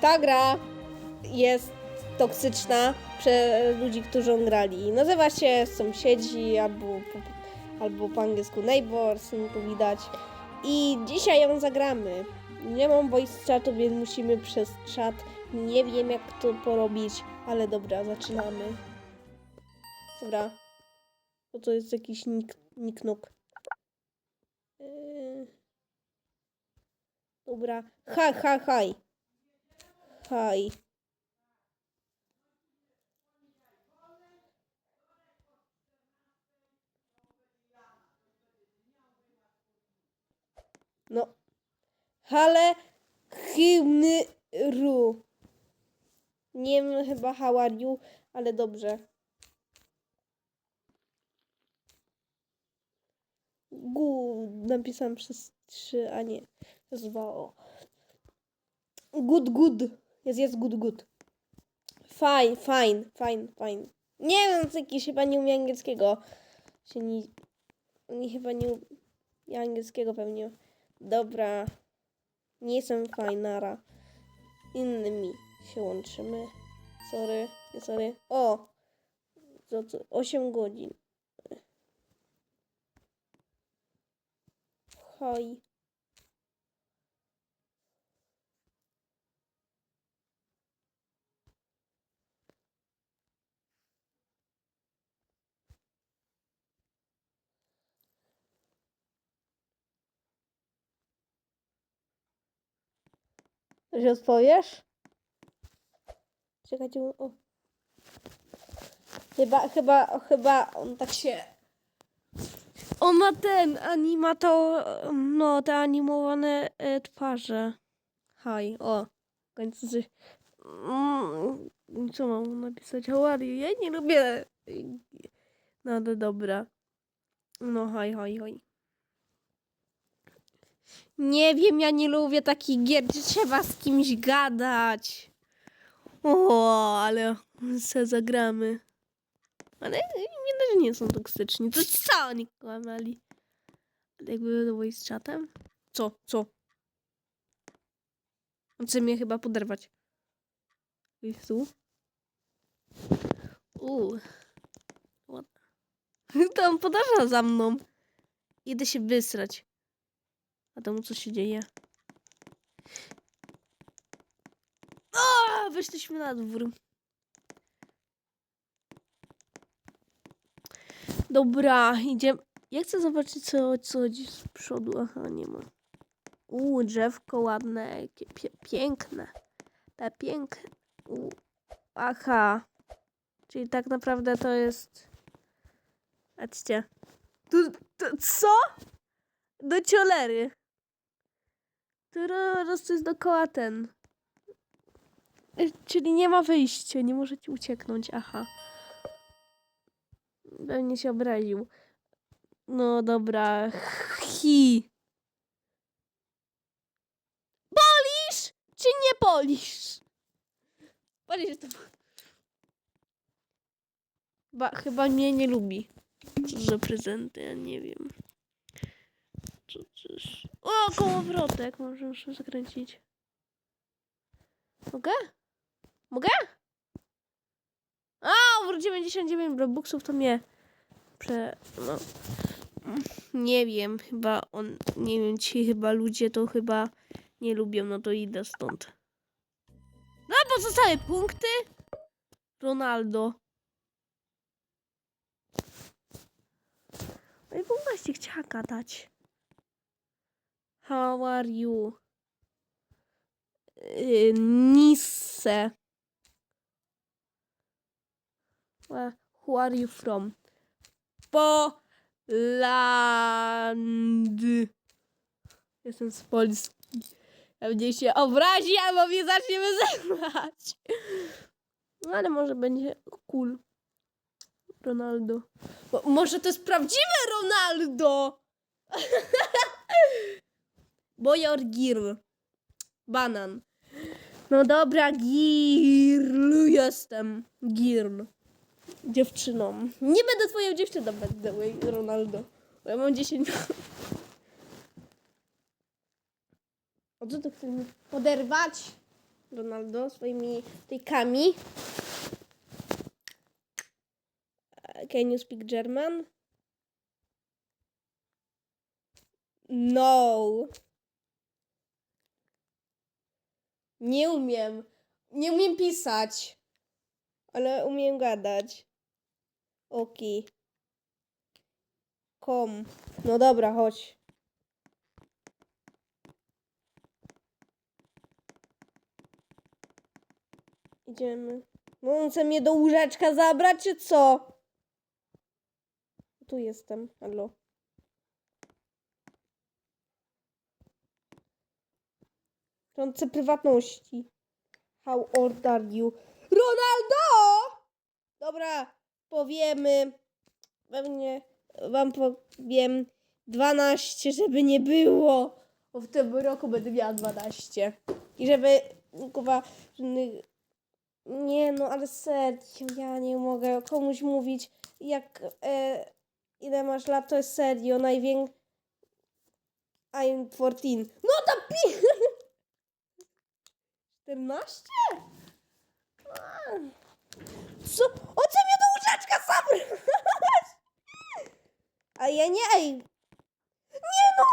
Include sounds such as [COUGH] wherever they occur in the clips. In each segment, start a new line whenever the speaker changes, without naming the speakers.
ta gra jest toksyczna przez ludzi, którzy grali. Nazywa się sąsiedzi albo albo po angielsku neighbors, no to widać. I dzisiaj ją zagramy. Nie mam voice chatu, więc musimy przez czat. Nie wiem jak to porobić, ale dobra, zaczynamy. Dobra. Bo to jest jakiś nick, nicknuk. Yy. Dobra. Ha, ha, haj. Haj. No. Hale Hymru. Nie wiem chyba you, ale dobrze. Gu napisałam przez trzy, a nie. Przez. Good, good. Jest, jest good, good. Fine, fine, fine, fine. Nie wiem, co jakiś chyba nie umie angielskiego. Się nie, nie chyba nie umie angielskiego pewnie. Dobra. Nie jestem fajnara. Innymi się łączymy. Sorry, sorry. O! Za co? 8 godzin. Hoj. Coś odpowiesz? Czekajcie, o. Chyba, chyba, chyba on tak się... On ma ten, animator, no, te animowane e, twarze. Haj, o. W końcu coś... Mm, co mam napisać? How? Ja nie lubię... No, dobra. No, haj, haj, haj. Nie wiem, ja nie lubię takich gier, gdzie trzeba z kimś gadać. O, ale se zagramy. Ale nie, że nie są toksyczni. To co oni kłamali? Ale jakby było z czatem? Co? Co? On chce mnie chyba poderwać. Jest tu? Uuu. Tam [LAUGHS] podąża za mną. Idę się wysrać. A temu co się dzieje? O, wyszliśmy na dwór. Dobra, idziemy. Ja chcę zobaczyć, co, co chodzi z przodu. Aha, nie ma. Uuu, drzewko ładne, jakie piękne. Te piękne. Aha. Czyli tak naprawdę to jest... Patrzcie. Tu, tu, co? Do ciolery. Teraz to jest dookoła ten. Y, Czyli nie ma wyjścia, nie możecie ucieknąć, aha. Pewnie się obraził. No dobra. Hi. Polisz czy nie polisz? Polisz to. Ba, chyba mnie nie lubi. Co za prezenty, ja nie wiem. Co coś. O, kołowrotek. Może muszę zakręcić. Mogę? Mogę? A, wróć 99 robuxów to mnie prze... No. Nie wiem, chyba on... Nie wiem, ci chyba ludzie to chyba nie lubią, no to idę stąd. No, pozostałe punkty. Ronaldo. No i właśnie chciała gadać. How are you? Yy, Nisse. Where, who are you from? Poland. Jestem z Polski. Pewnie się obrazi, albo mnie zacznie wyzywać. No ale może będzie cool. Ronaldo. Bo może to jest prawdziwe Ronaldo! [LAUGHS] Bojor Girl. Banan. No dobra, Girl jestem. Girl. Dziewczyną. Nie będę twoją dziewczyną, będę Ronaldo. Bo ja mam 10 lat. O co to chce mi poderwać? Ronaldo swoimi tykami. Uh, Can you speak German? No. Nie umiem. Nie umiem pisać. Ale umiem gadać. Oki. Kom. No dobra, chodź. Idziemy. No on chce mnie do łóżeczka zabrać, czy co? Tu jestem. Halo. Chce prywatności. How old are you? Ronaldo! Dobra, powiemy. Pewnie wam powiem 12, żeby nie było. Bo w tym roku będę miała 12. I żeby kuwa nie no, ale serio, ja nie mogę komuś mówić, jak e, ile masz lat, to jest serio, największy... I'm 14. No to pi... 14? A. Co? O co mnie do łóżeczka zabrać? [LAUGHS] A ja nie, ej. Nie no,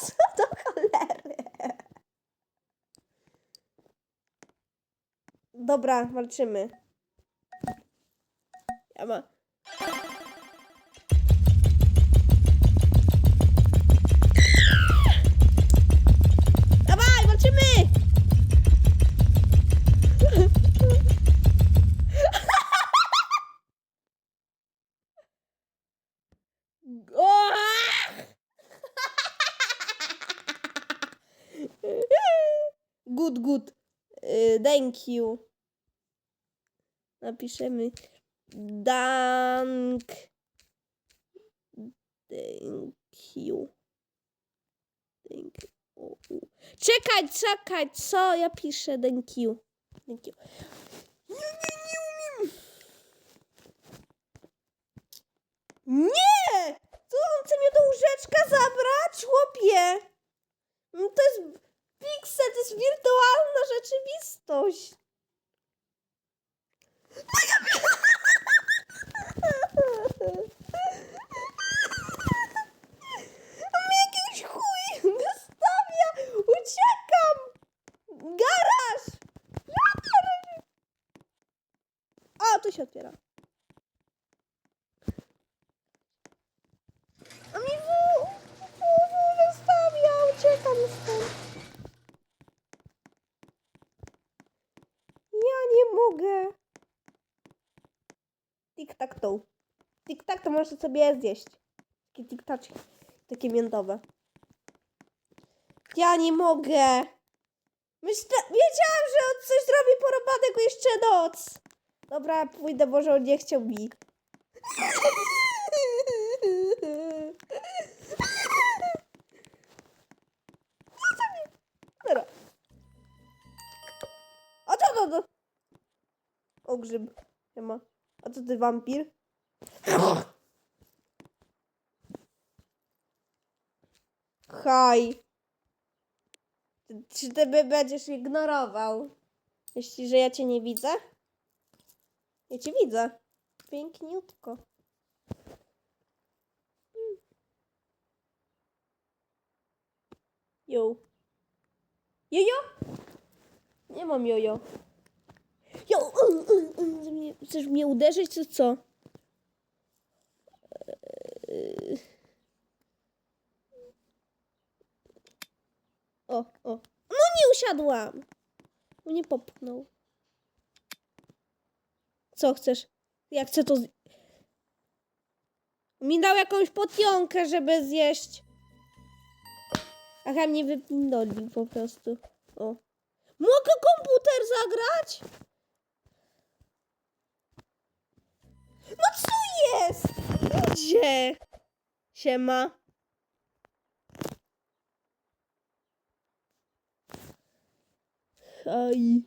[LAUGHS] co do cholery. Dobra, walczymy. Ja ma. Good, good. Y, Thank you. Napiszemy dank. Thank you. Thank you. Czekaj, czekaj, co ja piszę? Thank you. Thank you. Nie, nie, nie umiem. Nie! Co on chce mnie do łóżeczka zabrać, chłopie? No To jest Pixel, to jest wirtualna rzeczywistość. On [LAUGHS] mnie jakiegoś chuj wystawia! Uciekam! Garaż! Garaż! O, tu się otwiera. A mi w... w... w... wystawia! Uciekam stąd. Ja nie mogę. Tik-tak-tą. Tik-tak to możesz sobie zjeść. Takie tik-taczki. Takie miętowe. Ja nie mogę. Myślę, wiedziałam, że on coś zrobi porobanego jeszcze noc. Dobra, pójdę, może on nie chciał mi. Grzyb. Nie ma. A co ty, wampir? Haj. Czy ty by będziesz ignorował? Jeśli, że ja cię nie widzę? Ja cię widzę. Piękniutko. Jo. Jojo? Nie mam jojo. Mm, Chcesz mnie- uderzyć, czy co? Eee. O, o. No nie usiadłam. Mnie popchnął. Co chcesz? Ja chcę to... z- Mi dał jakąś potionkę, żeby zjeść. Aha, mnie wypindolił po prostu. O. Mogę komputer zagrać? No co jest? Gdzie? Siema. Haj.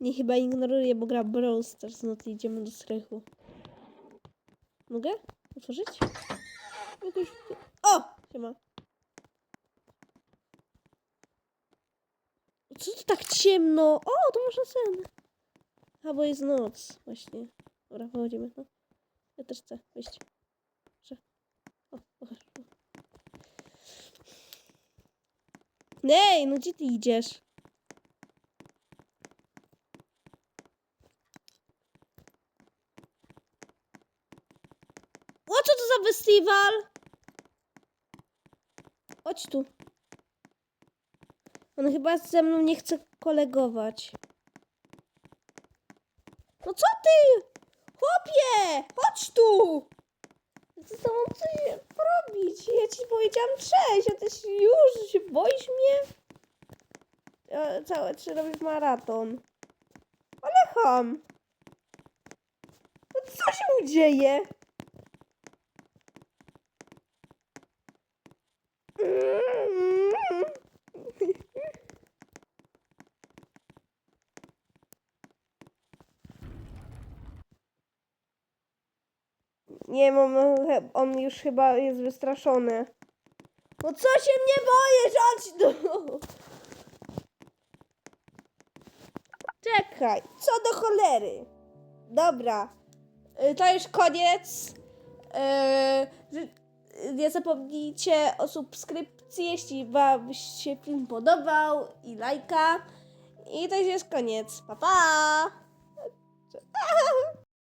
Nie, chyba ignoruję, bo gra Brawl Stars, no to idziemy do strychu. Mogę otworzyć? Jakoś... O! Siema. Co to tak ciemno? O, to można sen. A, bo jest noc, właśnie. Dobra, wychodzimy. No. Ja też chcę wyjść. Że... O, o, o. Nej, no gdzie ty idziesz? O, co to za festiwal? Chodź tu. On chyba ze mną nie chce kolegować. No co ty? Chłopie! Chodź tu! Chcę z tobą coś porobić. Ja ci powiedziałam cześć, a ty już się boisz mnie? Ja całe trzy robisz maraton. Ale ham. No co się dzieje? Nie mam, on już chyba jest wystraszony. No co się mnie boisz? Chodź tu! Czekaj, co do cholery. Dobra, y, to już koniec. Ży- nie zapomnijcie o subskrypcji, jeśli wam się film podobał i lajka. I to już jest koniec. Pa, pa! [LAUGHS]